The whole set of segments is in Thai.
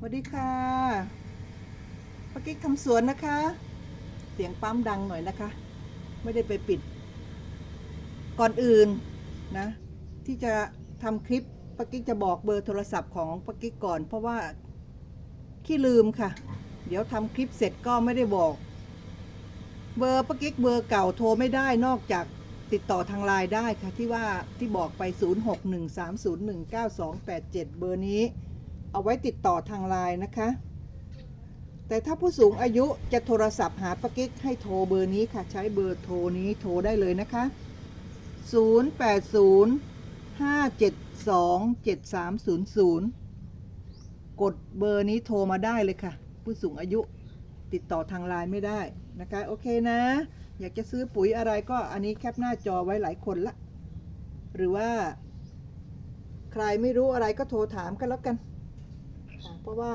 สวัสดีค่ะปากิ๊กทำสวนนะคะ เสียงปั๊มดังหน่อยนะคะ ไม่ได้ไปปิด ก่อนอื่นนะ ที่จะทำคลิปปากิ๊กจะบอกเบอร์โทรศัพท์ของปากิ๊กก่อน เพราะว่าขี้ลืมค่ะ เดี๋ยวทำคลิปเสร็จก็ไม่ได้บอก เบอร์ปากิ๊กเบอร์เก่าโทรไม่ได้นอกจากติดต่อทางไลน์ได้ค่ะที่ว่าที่บอกไป 0613019287 เบอร์นี้ เอาไว้ติดต่อทางไลน์นะคะ แต่ถ้าผู้สูงอายุจะโทรศัพท์หาปากิ๊กให้โทรเบอร์นี้ค่ะ ใช้เบอร์โทรนี้โทรได้เลยนะคะ 080-572-7300 กดเบอร์นี้โทรมาได้เลยค่ะ ผู้สูงอายุติดต่อทางไลน์ไม่ได้นะคะ โอเคนะ อยากจะซื้อปุ๋ยอะไรก็อันนี้แคปหน้าจอไว้หลายคนละ หรือว่า ใครไม่รู้อะไรก็โทรถามกันแล้วกัน เพราะว่า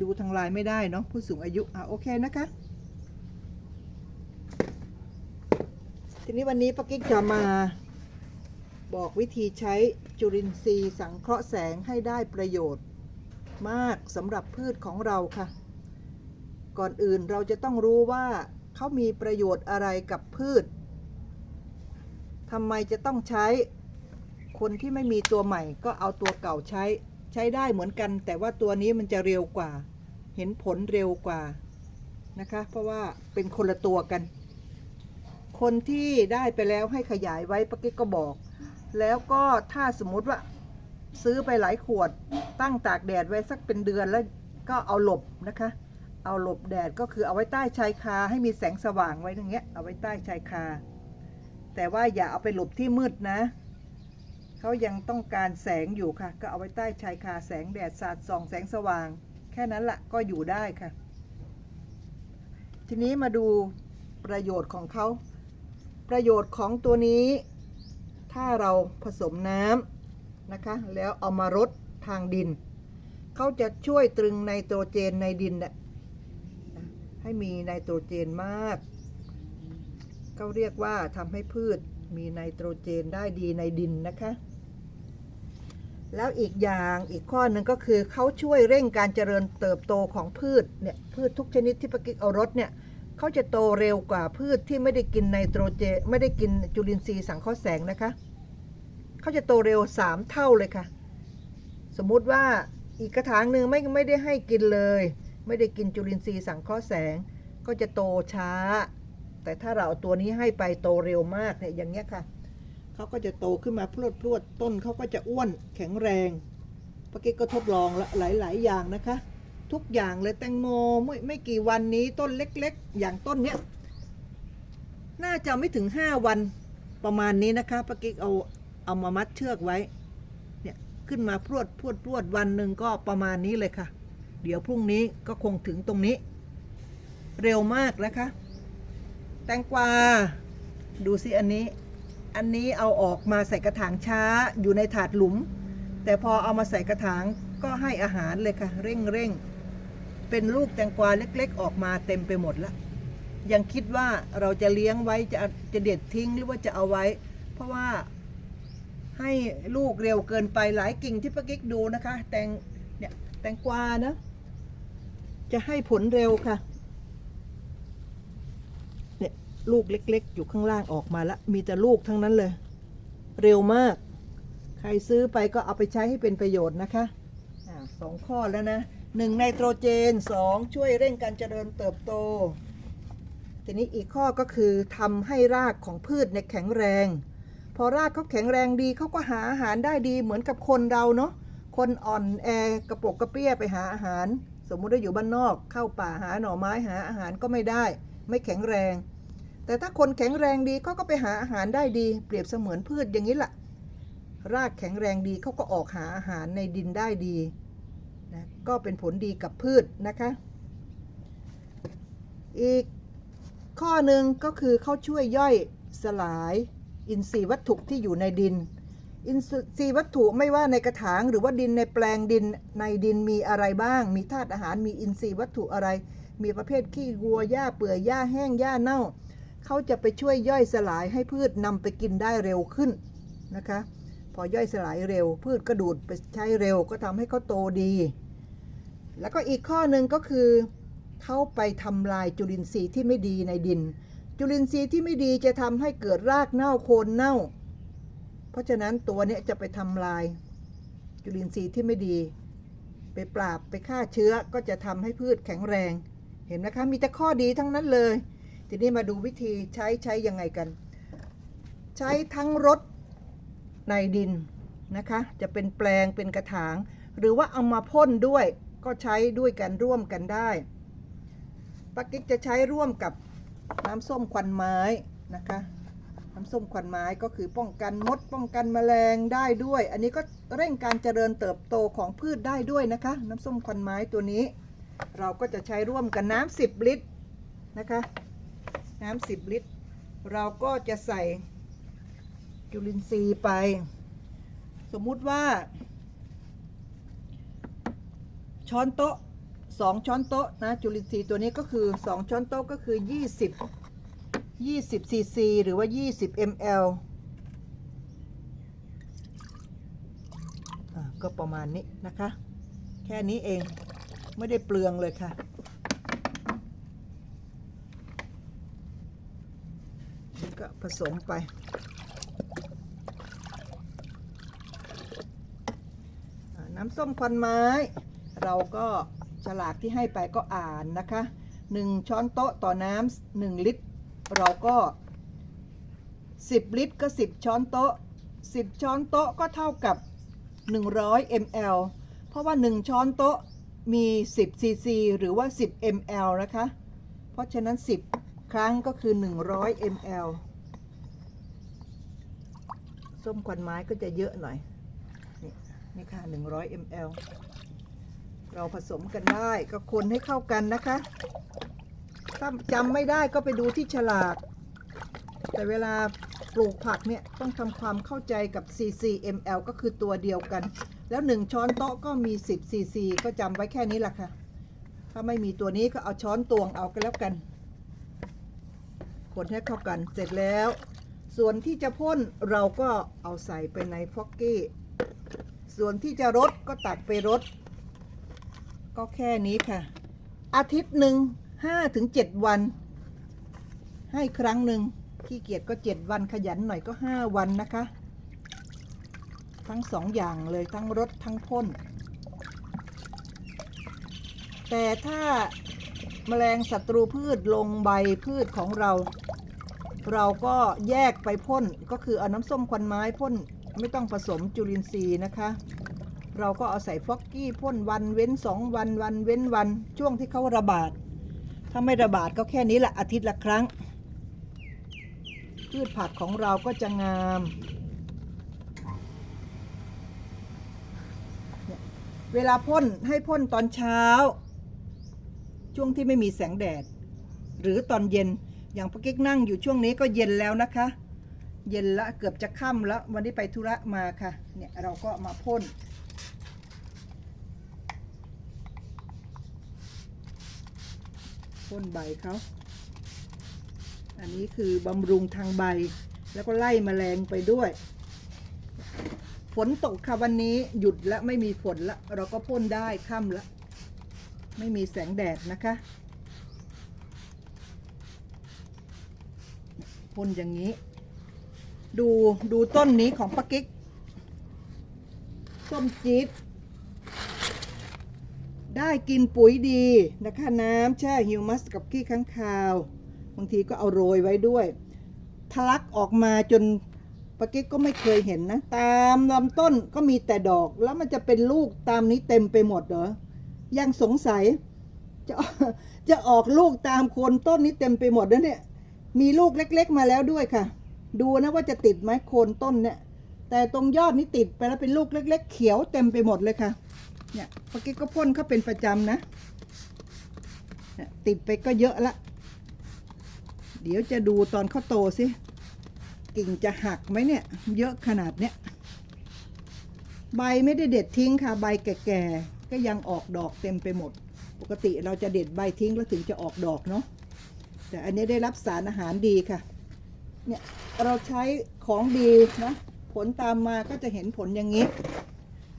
ดูทางไลน์ไม่ได้เนาะผู้สูงอายุอะโอเคนะคะ ทีนี้วันนี้ป้ากิ๊กจะมาบอกวิธีใช้จุลินทรีย์สังเคราะห์แสงให้ได้ประโยชน์มากสำหรับพืชของเราค่ะ ก่อนอื่นเราจะต้องรู้ว่าเขามีประโยชน์อะไรกับพืชทำไมจะต้องใช้ คนที่ไม่มีตัวใหม่ก็เอาตัวเก่าใช้ ใช้ได้เหมือนกัน แต่ว่าตัวนี้มันจะเร็วกว่า เห็นผลเร็วกว่านะคะ เพราะว่าเป็นคนละตัวกัน คนที่ได้ไปแล้วให้ขยายไว้ปะกิ๊กก็บอก แล้วก็ถ้าสมมุติว่าซื้อไปหลายขวด ตั้งตากแดดไว้สักเป็นเดือนแล้วก็เอาหลบนะคะ เอาหลบแดดก็คือเอาไว้ใต้ชายคาให้มีแสงสว่างไว้อย่างเงี้ย เอาไว้ใต้ชายคา แต่ว่าอย่าเอาไปหลบที่มืดนะ เขายังต้องการแสงอยู่ค่ะ ก็เอาไว้ใต้ชายคาแสงแดดสาดส่องแสงสว่าง แค่นั้นละก็อยู่ได้ค่ะ ทีนี้มาดูประโยชน์ของเขา ประโยชน์ของตัวนี้ ถ้าเราผสมน้ำนะคะ แล้วเอามารดทางดิน เขาจะช่วยตรึงไนโตรเจนในดินน่ะให้มีไนโตรเจนมากเขาเรียกว่าทำให้พืชมีไนโตรเจนได้ดีในดินนะคะ แล้วอีกอย่างอีกข้อหนึ่งก็คือเขาช่วยเร่งการเจริญเติบโตของพืชเนี่ยพืชทุกชนิดที่ปกิกเอารถเนี่ยเขาจะโตเร็วกว่าพืชที่ไม่ได้กินไนโตรเจนไม่ได้กินจุลินทรีย์สังเคราะห์แสงนะคะเขาจะโตเร็ว 3 เท่าเลยค่ะ สมมุติว่าอีกกระถางหนึ่งไม่ไม่ได้ให้กินเลย ไม่ได้กินจุลินทรีย์สังเคราะห์แสง ก็จะโตช้า แต่ถ้าเราเอาตัวนี้ให้ไปโตเร็วมากเนี่ยอย่างเงี้ยค่ะ เขาก็จะโตขึ้นมาพรวดพรวดต้นเขาก็จะอ้วนแข็งแรงปกิ๊กก็ทดลองละหลาย ๆ อย่างนะคะ ทุกอย่างเลยแตงโมไม่ไม่กี่วันนี้ต้นเล็ก ๆ อย่างต้นเนี้ยน่าจะไม่ถึง 5 วันประมาณนี้นะคะปกิ๊กเอาเอามามัดเชือกไว้เนี่ยขึ้นมาพรวดพรวดพรวดวันหนึ่งก็ประมาณนี้เลยค่ะ เดี๋ยวพรุ่งนี้ก็คงถึงตรงนี้ เร็วมากนะคะ แตงกวาดูสิอันนี้ อันนี้เอาออกมาใส่กระถางช้าอยู่ในถาดหลุม แต่พอเอามาใส่กระถางก็ให้อาหารเลยค่ะ เร่งเร่งเป็นลูกแตงกวาเล็กๆ ออกมาเต็มไปหมดแล้วยังคิดว่าเราจะเลี้ยงไว้จะจะเด็ดทิ้งหรือว่าจะเอาไว้ เพราะว่าให้ลูกเร็วเกินไปหลายกิ่งที่ป้ากิ๊กดูนะคะ แตงเนี่ยแตงกวานะจะให้ผลเร็วค่ะ เนี่ยลูกเล็ก ๆ อยู่ข้างล่างออกมาแล้วมีแต่ลูกทั้งนั้นเลย เร็วมาก ใครซื้อไปก็เอาไปใช้ให้เป็นประโยชน์นะคะอ่าสองข้อแล้วนะหนึ่งไนโตรเจนสองช่วยเร่งการเจริญเติบโต ทีนี้อีกข้อก็คือทำให้รากของพืชเนี่ยแข็งแรง พอรากเขาแข็งแรงดีเขาก็หาอาหารได้ดีเหมือนกับคนเราเนาะคนอ่อนแอกระปกกระเปี้ยไปหาอาหาร สมมุติว่าอยู่บ้านนอก เข้าป่าหาหน่อไม้หาอาหารก็ไม่ได้ ไม่แข็งแรง แต่ถ้าคนแข็งแรงดีเขาก็ไปหาอาหารได้ดี เปรียบเสมือนพืชอย่างนี้แหละรากแข็งแรงดีเขาก็ออกหาอาหารในดินได้ดีนะก็เป็นผลดีกับพืชนะคะ อีกข้อหนึ่งก็คือเขาช่วยย่อยสลายอินทรีย์วัตถุที่อยู่ในดิน อินทรีย์วัตถุไม่ว่าในกระถางหรือว่าดินในแปลงดินในดินมีอะไรบ้าง มีธาตุอาหารมีอินทรีย์วัตถุอะไร มีประเภทขี้วัวหญ้าเปื่อยหญ้าแห้งหญ้าเน่า เขาจะไปช่วยย่อยสลายให้พืชนำไปกินได้เร็วขึ้นนะคะ พอย่อยสลายเร็ว พืชก็ดูดไปใช้เร็วก็ทำให้เขาโตดี แล้วก็อีกข้อหนึ่งก็คือเขาไปทำลายจุลินทรีย์ที่ไม่ดีในดิน จุลินทรีย์ที่ไม่ดีจะทำให้เกิดรากเน่าโคนเน่า เพราะฉะนั้นตัวเนี้ยจะไปทำลายจุลินทรีย์ที่ไม่ดี ไปปราบไปฆ่าเชื้อก็จะทำให้พืชแข็งแรง เห็นไหมคะมีแต่ข้อดีทั้งนั้นเลย ทีนี้มาดูวิธีใช้ใช้ยังไงกัน ใช้ทั้งรถในดินนะคะ จะเป็นแปลงเป็นกระถาง หรือว่าเอามาพ่นด้วยก็ใช้ด้วยกันร่วมกันได้ปากิ๊กจะใช้ร่วมกับน้ำส้มควันไม้นะคะ น้ำส้มควันไม้ก็คือป้องกันมด ป้องกันแมลงได้ด้วย อันนี้ก็เร่งการเจริญเติบโตของพืชได้ด้วยนะคะ น้ำส้มควันไม้ตัวนี้ เราก็จะใช้ร่วมกันน้ำ10 ลิตรนะคะ น้ำ10ลิตร เราก็จะใส่จุลินทรีย์ไป สมมุติว่า ช้อนโต๊ะสองช้อนโต๊ะนะจุลินทรีย์ตัวนี้ก็คือสองช้อนโต๊ะก็คือ20 20ซีซีหรือว่า20 ml ก็ประมาณนี้นะคะ แค่นี้เองไม่ได้เปลืองเลยค่ะ ก็ผสมไปน้ำส้มควันไม้ เราก็ฉลากที่ให้ไปก็อ่านนะคะ 1 ช้อนโต๊ะต่อน้ำหนึ่งลิตร เราก็ 10 ลิตรก็ 10 ช้อนโต๊ะ 10 ช้อนโต๊ะก็เท่ากับ 100 ml เพราะว่า 1 ช้อนโต๊ะมี 10ซีซีหรือว่า 10 ml นะคะ เพราะฉะนั้น 10 ครั้งก็คือ 100 ml ส้มควันไม้ก็จะเยอะหน่อย นี่นี่ค่ะ 100 ml เราผสมกันได้ก็คนให้เข้ากันนะคะ ถ้าจำไม่ได้ก็ไปดูที่ฉลาก แต่เวลาปลูกผักเนี่ยต้องทำความเข้าใจกับ cc ml ก็คือตัวเดียวกัน แล้ว 1 ช้อนโต๊ะก็มี 10 cc ก็จำไว้แค่นี้แหละค่ะ ถ้าไม่มีตัวนี้ก็เอาช้อนตวงเอากันแล้วกัน คนให้เข้ากันเสร็จแล้ว ส่วนที่จะพ่นเราก็เอาใส่ไปในฟอกกี้ ส่วนที่จะรดก็ตักไปรดก็แค่นี้ค่ะ อาทิตย์หนึ่งห้าถึงเจ็ดวัน ให้ครั้งหนึ่งขี้เกียจก็เจ็ดวันขยันหน่อยก็ห้าวันนะคะ ทั้งสองอย่างเลยทั้งรดทั้งพ่นแต่ถ้า แมลงศัตรูพืชลงใบพืชของเรา เราก็แยกไปพ่นก็คือเอาน้ำส้มควันไม้พ่นไม่ต้องผสมจุลินทรีย์นะคะ เราก็เอาใส่ฟอกกี้พ่นวันเว้นสองวันวันเว้นวันช่วงที่เขาระบาด ถ้าไม่ระบาดก็แค่นี้แหละอาทิตย์ละครั้ง พืชผักของเราก็จะงามเวลาพ่นให้พ่นตอนเช้า ช่วงที่ไม่มีแสงแดด หรือตอนเย็นอย่างพวกกิ๊กนั่งอยู่ช่วงนี้ก็เย็นแล้วนะคะ เย็นละเกือบจะค่ำแล้ววันนี้ไปธุระมาค่ะ เนี่ยเราก็มาพ่นพ่นใบเขาอันนี้คือบำรุงทางใบ แล้วก็ไล่แมลงไปด้วย ฝนตกค่ะวันนี้หยุดและไม่มีฝนละเราก็พ่นได้ค่ำละ ไม่มีแสงแดดนะคะพ่นอย่างนี้ ดูดูต้นนี้ของปากิ๊กส้มจี๊ดได้กินปุ๋ยดีนะคะ น้ำแช่ฮิวมัสกับขี้ข้างคาว บางทีก็เอาโรยไว้ด้วยทะลักออกมาจนปากิ๊กก็ไม่เคยเห็นนะ ตามลำต้นก็มีแต่ดอกแล้วมันจะเป็นลูกตามนี้เต็มไปหมดเหรอ ยังสงสัย จะจะออกลูกตามโคนต้นนี้เต็มไปหมดนะเนี่ย มีลูกเล็ก ๆ มาแล้วด้วยค่ะ ดูนะว่าจะติดไหมโคนต้นเนี่ย แต่ตรงยอดนี้ติดไปแล้วเป็นลูกเล็ก ๆ เขียวเต็มไปหมดเลยค่ะ เนี่ยเมื่อกี้ก็พ่นเขาเป็นประจำนะ ติดไปก็เยอะละ เดี๋ยวจะดูตอนเขาโตสิ กิ่งจะหักไหมเนี่ย เยอะขนาดเนี้ย ใบไม่ได้เด็ดทิ้งค่ะ ใบแก่ๆ ก็ยังออกดอกเต็มไปหมด ปกติเราจะเด็ดใบทิ้งแล้วถึงจะออกดอกเนาะแต่อันนี้ได้รับสารอาหารดีค่ะเนี่ยเราใช้ของดีนะผลตามมาก็จะเห็นผลอย่างนี้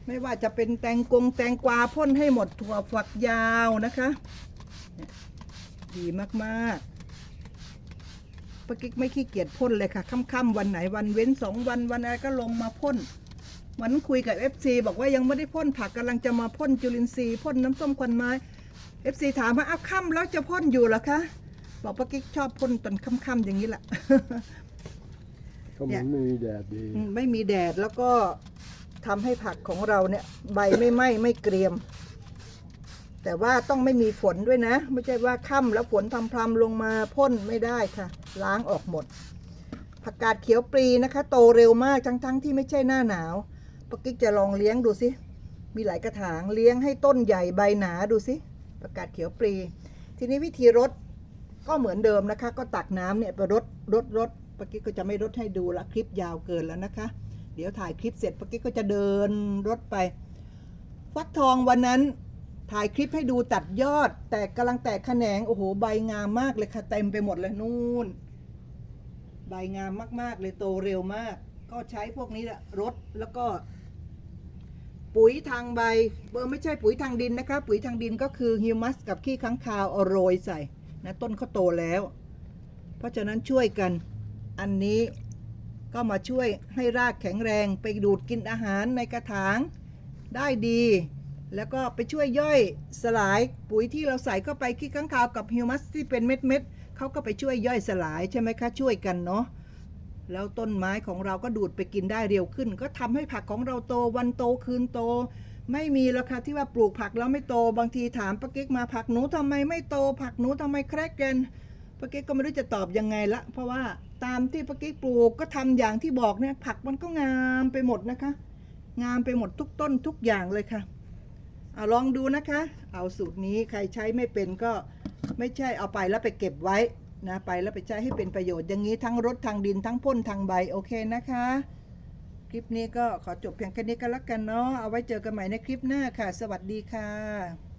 ไม่ว่าจะเป็นแตงกงแตงกวาพ่นให้หมดถั่วฝักยาวนะคะ ดีมากๆปากิ๊กไม่ขี้เกียจพ่นเลยค่ะค่ำๆวันไหนวันเว้นสองวันวันอะไรก็ลงมาพ่น วันนั้นคุยกับ FC บอกว่ายังไม่ได้พ่นผักกำลังจะมาพ่นจุลินทรีย์พ่นน้ำส้มควันไม้ FC ถามว่าอ้าวค่ำแล้วจะพ่นอยู่เหรอคะบอกปากิ๊กชอบพ่นตอนค่ำๆอย่างนี้แหละ ก็มันไม่มีแดดดีอืมไม่มีแดดแล้วก็ทำให้ผักของเราเนี่ย ใบไม่ไหม้ไม่เกรียม แต่ว่าต้องไม่มีฝนด้วยนะ ไม่ใช่ว่าค่ำแล้วฝนพรำๆลงมาพ่นไม่ได้ค่ะ ล้างออกหมด ผักกาดเขียวปรีนะคะ โตเร็วมากทั้งๆ ที่ไม่ใช่หน้าหนาว ปกกิ๊กจะลองเลี้ยงดูสิ มีหลายกระถางเลี้ยงให้ต้นใหญ่ใบหนาดูสิผักกาดเขียวปรี ทีนี้วิธีรดก็เหมือนเดิมนะคะ ก็ตักน้ำเนี่ยไปรดรดรดปกกิ๊กก็จะไม่รดให้ดูละคลิปยาวเกินแล้วนะคะ เดี๋ยวถ่ายคลิปเสร็จปกกิ๊กก็จะเดินรถไป ฟักทองวันนั้นถ่ายคลิปให้ดูตัดยอด แต่กำลังแตกแขนงโอ้โหใบงามมากเลยค่ะเต็มไปหมดเลยนู่น ใบงามมากๆเลยโตเร็วมาก ก็ใช้พวกนี้แหละรดแล้วก็ ปุ๋ยทางใบเบอร์ไม่ใช่ปุ๋ยทางดินนะคะ ปุ๋ยทางดินก็คือฮิวมัสกับขี้ค้างคาวเอาโรยใส่นะต้นเขาโตแล้ว เพราะฉะนั้นช่วยกันอันนี้ก็มาช่วยให้รากแข็งแรงไปดูดกินอาหารในกระถางได้ดี แล้วก็ไปช่วยย่อยสลายปุ๋ยที่เราใส่เข้าไปขี้ค้างคาวกับฮิวมัสที่เป็นเม็ดเม็ดเขาก็ไปช่วยย่อยสลายใช่ไหมคะช่วยกันเนาะ แล้วต้นไม้ของเราก็ดูดไปกินได้เร็วขึ้น ก็ทำให้ผักของเราโตวันโตคืนโต ไม่มีแล้วค่ะที่ว่าปลูกผักแล้วไม่โตบางทีถามป้ากิ๊กมาผักหนูทำไมไม่โต ผักหนูทำไมแครกเกนป้ากิ๊กก็ไม่รู้จะตอบยังไงละ เพราะว่าตามที่ป้ากิ๊กปลูกก็ทำอย่างที่บอกเนี่ยผักมันก็งามไปหมดนะคะ งามไปหมดทุกต้นทุกอย่างเลยค่ะเอาลองดูนะคะ เอาสูตรนี้ใครใช้ไม่เป็นก็ไม่ใช่เอาไปแล้วไปเก็บไว้ นะไปแล้วไปใช้ให้เป็นประโยชน์อย่างนี้ทั้งรถทางดินทั้งพ่นทางใบโอเคนะคะ คลิปนี้ก็ขอจบเพียงแค่นี้ก็แล้วกันเนาะเอาไว้เจอกันใหม่ในคลิปหน้าค่ะ สวัสดีค่ะ